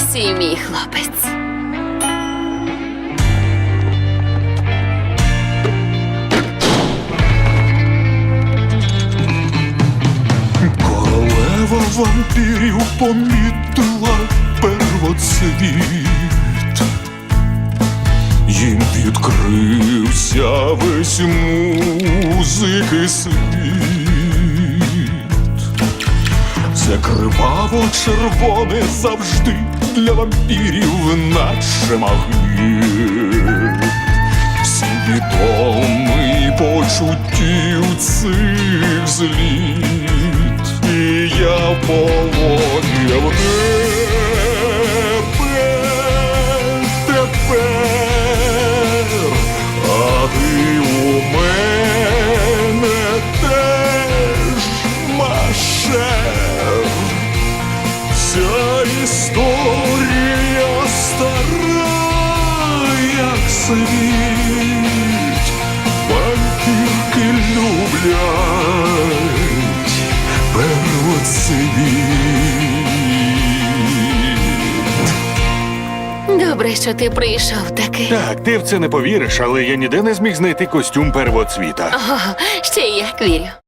ось мій хлопець. Королева вампірів помітила первоцвіт. Їм відкрився весь музики світ. Це криваво червоне завжди для вампірів, наче магніт. Всі відомий почуттів цих зліт, і я полонив тебе історія стара, як світ, вампірки люблять первоцвіт. Добре, що ти прийшов таки. Так, ти в це не повіриш, але я ніде не зміг знайти костюм первоцвіта. О, ще й як вірю.